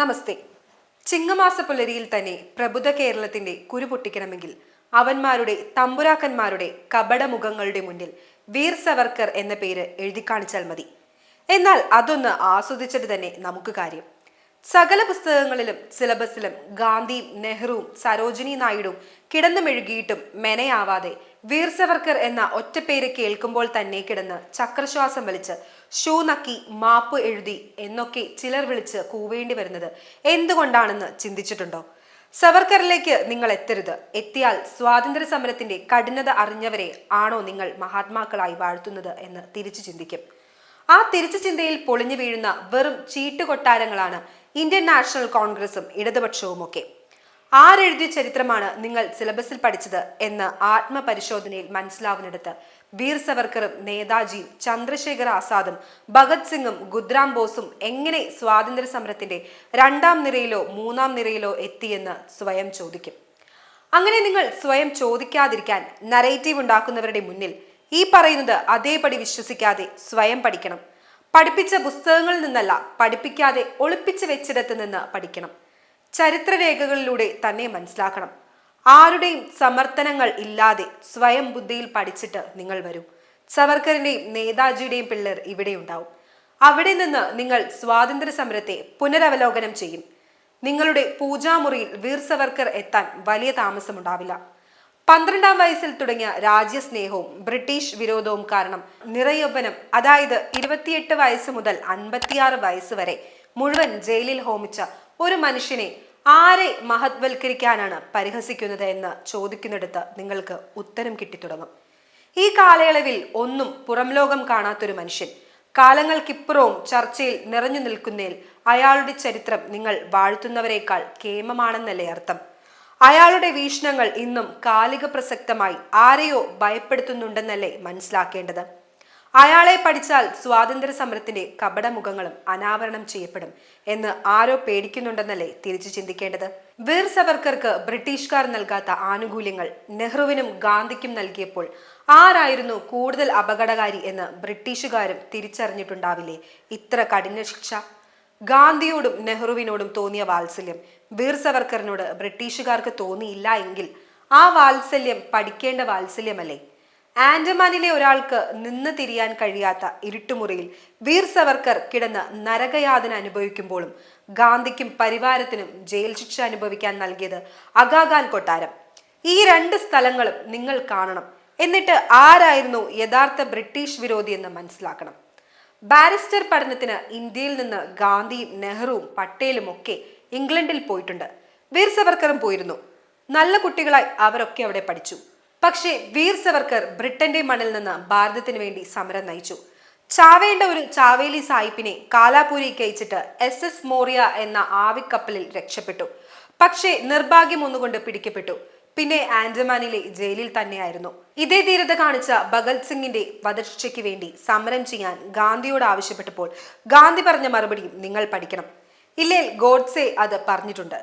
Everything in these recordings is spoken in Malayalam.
നമസ്തേ. ചിങ്ങമാസ പുലരിയിൽ തന്നെ പ്രബുദ്ധ കേരളത്തിന്റെ കുരു പൊട്ടിക്കണമെങ്കിൽ അവന്മാരുടെ തമ്പുരാക്കന്മാരുടെ കപടമുഖങ്ങളുടെ മുന്നിൽ വീർ സവർക്കർ എന്ന പേര് എഴുതി കാണിച്ചാൽ മതി. എന്നാൽ അതൊന്ന് ആസ്വദിച്ചിട്ട് തന്നെ നമുക്ക് കാര്യം. സകല പുസ്തകങ്ങളിലും സിലബസിലും ഗാന്ധിയും നെഹ്റുവും സരോജിനി നായിഡുവും കിടന്നു മെഴുകിയിട്ടും മെനയാവാതെ വീർ സവർക്കർ എന്ന ഒറ്റപ്പേര് കേൾക്കുമ്പോൾ തന്നെ കിടന്ന് ചക്രശ്വാസം വലിച്ച് ഷൂ നക്കി മാപ്പ് എഴുതി എന്നൊക്കെ ചിലർ വിളിച്ച് കൂവേണ്ടി വരുന്നത് എന്തുകൊണ്ടാണെന്ന് ചിന്തിച്ചിട്ടുണ്ടോ? സവർക്കറിലേക്ക് നിങ്ങൾ എത്തരുത്. എത്തിയാൽ സ്വാതന്ത്ര്യ സമരത്തിന്റെ കഠിനത അറിഞ്ഞവരെ ആണോ നിങ്ങൾ മഹാത്മാക്കളായി വാഴ്ത്തുന്നത് എന്ന് തിരിച്ചു ചിന്തിക്കും. ആ തിരിച്ചു ചിന്തയിൽ പൊളിഞ്ഞു വീഴുന്ന വെറും ചീട്ടുകൊട്ടാരങ്ങളാണ് ഇന്ത്യൻ നാഷണൽ കോൺഗ്രസും ഇടതുപക്ഷവുമൊക്കെ. ആരെഴുതിയ ചരിത്രമാണ് നിങ്ങൾ സിലബസിൽ പഠിച്ചത് എന്ന് ആത്മപരിശോധനയിൽ മനസ്സിലാവുന്നിടത്ത് വീർ സവർക്കറും നേതാജിയും ചന്ദ്രശേഖർ ആസാദും ഭഗത് സിംഗും ഗുദ്രാം ബോസും എങ്ങനെ സ്വാതന്ത്ര്യ സമരത്തിന്റെ രണ്ടാം നിരയിലോ മൂന്നാം നിരയിലോ എത്തിയെന്ന് സ്വയം ചോദിക്കും. അങ്ങനെ നിങ്ങൾ സ്വയം ചോദിക്കാതിരിക്കാൻ നറേറ്റീവ് ഉണ്ടാക്കുന്നവരുടെ മുന്നിൽ ഈ പറയുന്നത് അതേപടി വിശ്വസിക്കാതെ സ്വയം പഠിക്കണം. പഠിപ്പിച്ച പുസ്തകങ്ങളിൽ നിന്നല്ല പഠിപ്പിക്കാതെ ഒളിപ്പിച്ച് വെച്ചിടത്ത് നിന്ന് പഠിക്കണം. ചരിത്രരേഖകളിലൂടെ തന്നെ മനസ്സിലാക്കണം. ആരുടെയും സമർത്ഥനങ്ങൾ ഇല്ലാതെ സ്വയം ബുദ്ധിയിൽ പഠിച്ചിട്ട് നിങ്ങൾ വരും. സവർക്കറിന്റെയും നേതാജിയുടെയും പിള്ളേർ ഇവിടെ ഉണ്ടാവും. അവിടെ നിന്ന് നിങ്ങൾ സ്വാതന്ത്ര്യ സമരത്തെ പുനരവലോകനം ചെയ്യും. നിങ്ങളുടെ പൂജാമുറിയിൽ വീർ സവർക്കർ എത്താൻ വലിയ താമസമുണ്ടാവില്ല പന്ത്രണ്ടാം വയസ്സിൽ തുടങ്ങിയ രാജ്യസ്നേഹവും ബ്രിട്ടീഷ് വിരോധവും കാരണം നിറയൗവനം അതായത് ഇരുപത്തിയെട്ട് വയസ്സ് മുതൽ അൻപത്തിയാറ് വയസ്സ് വരെ മുഴുവൻ ജയിലിൽ ഹോമിച്ച ഒരു മനുഷ്യനെ ആരെ മഹത്വൽക്കരിക്കാനാണ് പരിഹസിക്കുന്നത് എന്ന് ചോദിക്കുന്നിടത്ത് നിങ്ങൾക്ക് ഉത്തരം കിട്ടിത്തുടങ്ങും ഈ കാലയളവിൽ ഒന്നും പുറം ലോകം കാണാത്തൊരു മനുഷ്യൻ കാലങ്ങൾക്കിപ്പുറവും ചർച്ചയിൽ നിറഞ്ഞു നിൽക്കുന്നതിൽ അയാളുടെ ചരിത്രം നിങ്ങൾ വാഴ്ത്തുന്നവരെക്കാൾ കേമമാണെന്നല്ലേ അർത്ഥം. അയാളുടെ വീക്ഷണങ്ങൾ ഇന്നും കാലിക പ്രസക്തമായി ആരെയോ ഭയപ്പെടുത്തുന്നുണ്ടെന്നല്ലേ മനസ്സിലാക്കേണ്ടത്? അയാളെ പഠിച്ചാൽ സ്വാതന്ത്ര്യ സമരത്തിന്റെ കപടമുഖങ്ങളും അനാവരണം ചെയ്യപ്പെടും എന്ന് ആരോ പേടിക്കുന്നുണ്ടെന്നല്ലേ തിരിച്ചു ചിന്തിക്കേണ്ടത്? വീർ സവർക്കർക്ക് ബ്രിട്ടീഷുകാർ നൽകാത്ത ആനുകൂല്യങ്ങൾ നെഹ്റുവിനും ഗാന്ധിക്കും നൽകിയപ്പോൾ ആരായിരുന്നു കൂടുതൽ അപകടകാരി എന്ന് ബ്രിട്ടീഷുകാരും തിരിച്ചറിഞ്ഞിട്ടുണ്ടാവില്ലേ? ഇത്ര കഠിന ശിക്ഷ? ഗാന്ധിയോടും നെഹ്റുവിനോടും തോന്നിയ വാത്സല്യം വീർ സവർക്കറിനോട് ബ്രിട്ടീഷുകാർക്ക് തോന്നിയില്ല എങ്കിൽ ആ വാത്സല്യം പഠിക്കേണ്ട വാത്സല്യമല്ലേ? ആൻഡമാനിലെ ഒരാൾക്ക് നിന്ന് തിരിയാൻ കഴിയാത്ത ഇരുട്ടുമുറിയിൽ വീർ സവർക്കർ കിടന്ന് നരകയാതന അനുഭവിക്കുമ്പോഴും ഗാന്ധിക്കും പരിവാരത്തിനും ജയിൽ ശിക്ഷ അനുഭവിക്കാൻ നൽകിയത് അഗാഖാൻ കൊട്ടാരം. ഈ രണ്ട് സ്ഥലങ്ങളും നിങ്ങൾ കാണണം. എന്നിട്ട് ആരായിരുന്നു യഥാർത്ഥ ബ്രിട്ടീഷ് വിരോധി എന്ന് മനസ്സിലാക്കണം. ബാരിസ്റ്റർ പഠനത്തിന് ഇന്ത്യയിൽ നിന്ന് ഗാന്ധിയും നെഹ്റുവും പട്ടേലും ഒക്കെ ഇംഗ്ലണ്ടിൽ പോയിട്ടുണ്ട്. വീർ സവർക്കറും പോയിരുന്നു. നല്ല കുട്ടികളായി അവരൊക്കെ അവിടെ പഠിച്ചു. പക്ഷേ വീർ സവർക്കർ ബ്രിട്ടന്റെ മണ്ണിൽ നിന്ന് ഭാരതത്തിന് വേണ്ടി സമരം നയിച്ചു. ചാവേണ്ട ഒരു ചാവേലി സായിപ്പിനെ കാലാപൂരിക്ക് അയച്ചിട്ട് എസ് എസ് മോറിയ എന്ന ആവിക്കപ്പലിൽ രക്ഷപ്പെട്ടു. പക്ഷേ നിർഭാഗ്യം ഒന്നുകൊണ്ട് പിടിക്കപ്പെട്ടു. പിന്നെ ആൻഡമാനിലെ ജയിലിൽ തന്നെയായിരുന്നു. ഇതേ ധീരത കാണിച്ച ഭഗത് സിംഗിന്റെ വധശിക്ഷയ്ക്ക് വേണ്ടി സമരം ചെയ്യാൻ ഗാന്ധിയോട് ആവശ്യപ്പെട്ടപ്പോൾ ഗാന്ധി പറഞ്ഞ മറുപടിയും നിങ്ങൾ പഠിക്കണം. ഇല്ലേൽ ഗോഡ്സെ അത് പറഞ്ഞിട്ടുണ്ട്.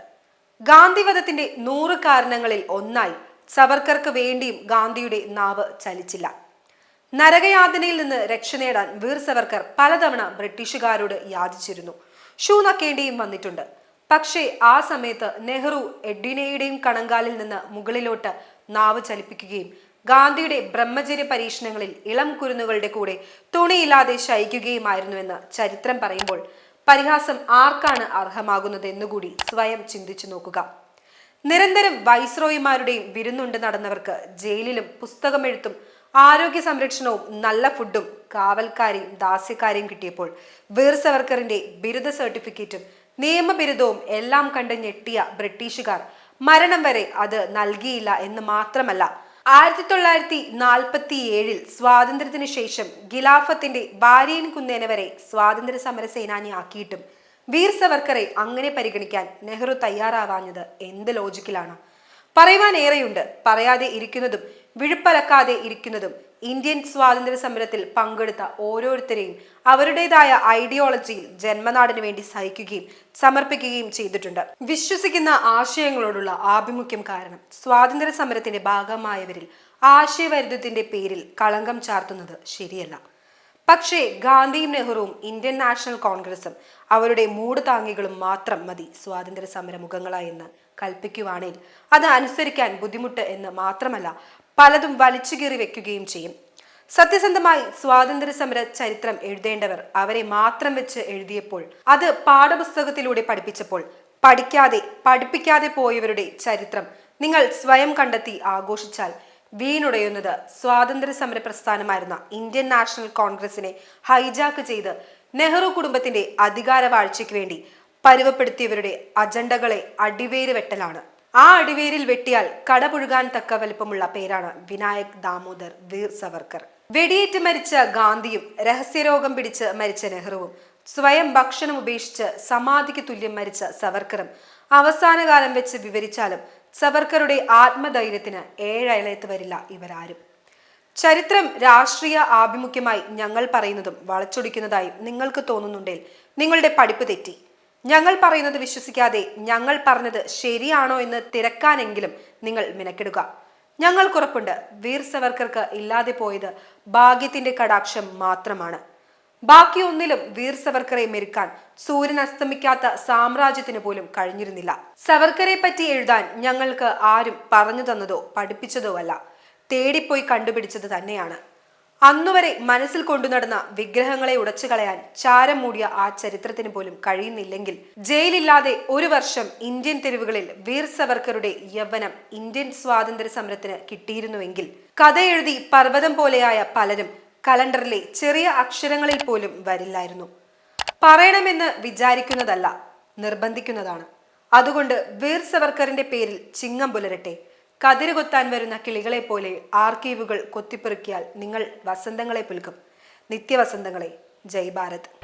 ഗാന്ധിവധത്തിന്റെ നൂറ് കാരണങ്ങളിൽ ഒന്നായി സവർക്കർക്ക് വേണ്ടിയും ഗാന്ധിയുടെ നാവ് ചലിച്ചില്ല. നരകയാതനയിൽ നിന്ന് രക്ഷ നേടാൻ വീർ സവർക്കർ പലതവണ ബ്രിട്ടീഷുകാരോട് യാചിച്ചിരുന്നു. ഷൂ നക്കേണ്ടിയും വന്നിട്ടുണ്ട്. പക്ഷേ ആ സമയത്ത് നെഹ്റു എഡ്വിനയുടെയും കണങ്കാലിൽ നിന്ന് മുകളിലോട്ട് നാവ് ചലിപ്പിക്കുകയും ഗാന്ധിയുടെ ബ്രഹ്മചര്യ പരീക്ഷണങ്ങളിൽ ഇളം കുരുന്നുകളുടെ കൂടെ തുണിയില്ലാതെ ശയിക്കുകയുമായിരുന്നുവെന്ന് ചരിത്രം പറയുമ്പോൾ പരിഹാസം ആർക്കാണ് അർഹമാകുന്നത് എന്നുകൂടി സ്വയം ചിന്തിച്ചു നോക്കുക. നിരന്തരം വൈസ്രോയിമാരുടെയും വിരുന്നുണ്ട് നടന്നവർക്ക് ജയിലിലും പുസ്തകമെഴുത്തും ആരോഗ്യ സംരക്ഷണവും നല്ല ഫുഡും കാവൽക്കാരെയും ദാസ്യക്കാരെയും കിട്ടിയപ്പോൾ വീർ സവർക്കറിന്റെ ബിരുദ സർട്ടിഫിക്കറ്റും നിയമബിരുദവും എല്ലാം കണ്ട് ഞെട്ടിയ ബ്രിട്ടീഷുകാർ മരണം വരെ അത് നൽകിയില്ല എന്ന് മാത്രമല്ല ആയിരത്തി തൊള്ളായിരത്തി നാൽപ്പത്തി ഏഴിൽ സ്വാതന്ത്ര്യത്തിന് ശേഷം ഗിലാഫത്തിന്റെ ഭാര്യൻ കുന്നേന വരെ സ്വാതന്ത്ര്യ സമര സേനാനിയാക്കിയിട്ടും വീർ സവർക്കറെ അങ്ങനെ പരിഗണിക്കാൻ നെഹ്റു തയ്യാറാവാഞ്ഞത് എന്ത് ലോജിക്കിലാണ് പറയുവാൻ ഏറെയുണ്ട്. പറയാതെ ഇരിക്കുന്നതും വിഴുപ്പലക്കാതെ ഇരിക്കുന്നതും ഇന്ത്യൻ സ്വാതന്ത്ര്യ സമരത്തിൽ പങ്കെടുത്ത ഓരോരുത്തരെയും അവരുടേതായ ഐഡിയോളജിയിൽ ജന്മനാടിനു വേണ്ടി സഹിക്കുകയും സമർപ്പിക്കുകയും ചെയ്തിട്ടുണ്ട്. വിശ്വസിക്കുന്ന ആശയങ്ങളോടുള്ള ആഭിമുഖ്യം കാരണം സ്വാതന്ത്ര്യ സമരത്തിന്റെ ഭാഗമായവരിൽ ആശയവൈരുദ്ധ്യത്തിന്റെ പേരിൽ കളങ്കം ചാർത്തുന്നത് ശരിയല്ല. പക്ഷേ ഗാന്ധിയും നെഹ്റുവും ഇന്ത്യൻ നാഷണൽ കോൺഗ്രസും അവരുടെ മൂട് താങ്ങികളും മാത്രം മതി സ്വാതന്ത്ര്യ സമര മുഖങ്ങളായെന്ന് കൽപ്പിക്കുവാണേൽ. അത് അനുസരിക്കാൻ ബുദ്ധിമുട്ട് എന്ന് മാത്രമല്ല പലതും വലിച്ചുകീറി വെക്കുകയും ചെയ്യും. സത്യസന്ധമായി സ്വാതന്ത്ര്യ സമര ചരിത്രം എഴുതേണ്ടവർ അവരെ മാത്രം വെച്ച് എഴുതിയപ്പോൾ അത് പാഠപുസ്തകത്തിലൂടെ പഠിപ്പിച്ചപ്പോൾ പഠിക്കാതെ പഠിപ്പിക്കാതെ പോയവരുടെ ചരിത്രം നിങ്ങൾ സ്വയം കണ്ടെത്തി ആഘോഷിച്ചാൽ വീണുടയുന്നത്. സ്വാതന്ത്ര്യ സമര പ്രസ്ഥാനമായിരുന്ന ഇന്ത്യൻ നാഷണൽ കോൺഗ്രസിനെ ഹൈജാക്ക് ചെയ്ത് നെഹ്റു കുടുംബത്തിന്റെ അധികാര വാഴ്ചയ്ക്ക് വേണ്ടി പരുവപ്പെടുത്തിയവരുടെ അജണ്ടകളെ അടിവേര് വെട്ടലാണ്. ആ അടിവേരിൽ വെട്ടിയാൽ കടപുഴുകാൻ തക്ക വലിപ്പമുള്ള പേരാണ് വിനായക് ദാമോദർ വീർ സവർക്കർ. വെടിയേറ്റ് മരിച്ച ഗാന്ധിയും രഹസ്യരോഗം പിടിച്ച് മരിച്ച നെഹ്റുവും സ്വയം ഭക്ഷണം ഉപേക്ഷിച്ച് സമാധിക്ക് തുല്യം മരിച്ച സവർക്കറും അവസാന കാലം വെച്ച് വിവരിച്ചാലും സവർക്കറുടെ ആത്മധൈര്യത്തിന് ഏഴയലത്ത് വരില്ല ഇവരാരും. ചരിത്രം രാഷ്ട്രീയ ആഭിമുഖ്യമായി ഞങ്ങൾ പറയുന്നതും വളച്ചൊടിക്കുന്നതായും നിങ്ങൾക്ക് തോന്നുന്നുണ്ടെങ്കിൽ നിങ്ങളുടെ പഠിപ്പ് തെറ്റി. ഞങ്ങൾ പറയുന്നത് വിശ്വസിക്കാതെ ഞങ്ങൾ പറഞ്ഞത് ശരിയാണോ എന്ന് തിരക്കാനെങ്കിലും നിങ്ങൾ മിനക്കെടുക. ഞങ്ങൾക്കുറപ്പുണ്ട്. വീർ സവർക്കർക്ക് ഇല്ലാതെ പോയത് ഭാഗ്യത്തിന്റെ കടാക്ഷം മാത്രമാണ്. ബാക്കി ഒന്നിലും വീർ സവർക്കറെ മെരുക്കാൻ സൂര്യൻ അസ്തമിക്കാത്ത സാമ്രാജ്യത്തിന് പോലും കഴിഞ്ഞിരുന്നില്ല. സവർക്കറെ പറ്റി എഴുതാൻ ഞങ്ങൾക്ക് ആരും പറഞ്ഞു തന്നതോ പഠിപ്പിച്ചതോ അല്ല. തേടിപ്പോയി കണ്ടുപിടിച്ചത് തന്നെയാണ്. അന്നുവരെ മനസ്സിൽ കൊണ്ടു നടന്ന വിഗ്രഹങ്ങളെ ഉടച്ചു കളയാൻ ചാരം മൂടിയ ആ ചരിത്രത്തിന് പോലും കഴിയുന്നില്ലെങ്കിൽ ജയിലില്ലാതെ ഒരു വർഷം ഇന്ത്യൻ തെരുവുകളിൽ വീർ സവർക്കറുടെ യൗവനം ഇന്ത്യൻ സ്വാതന്ത്ര്യ സമരത്തിന് കിട്ടിയിരുന്നുവെങ്കിൽ കഥ എഴുതി പർവതം പോലെയായ പലരും കലണ്ടറിലെ ചെറിയ അക്ഷരങ്ങളിൽ പോലും വരില്ലായിരുന്നു. പറയണമെന്ന് വിചാരിക്കുന്നതല്ല നിർബന്ധിക്കുന്നതാണ്. അതുകൊണ്ട് വീർ സവർക്കറിന്റെ പേരിൽ ചിങ്ങം പുലരട്ടെ. കതിര് കൊത്താൻ വരുന്ന കിളികളെ പോലെ ആർക്കീവുകൾ കൊത്തിപ്പെറുക്കിയാൽ നിങ്ങൾ വസന്തങ്ങളെ പുൽക്കും. നിത്യവസന്തങ്ങളെ ജയ് ഭാരത്.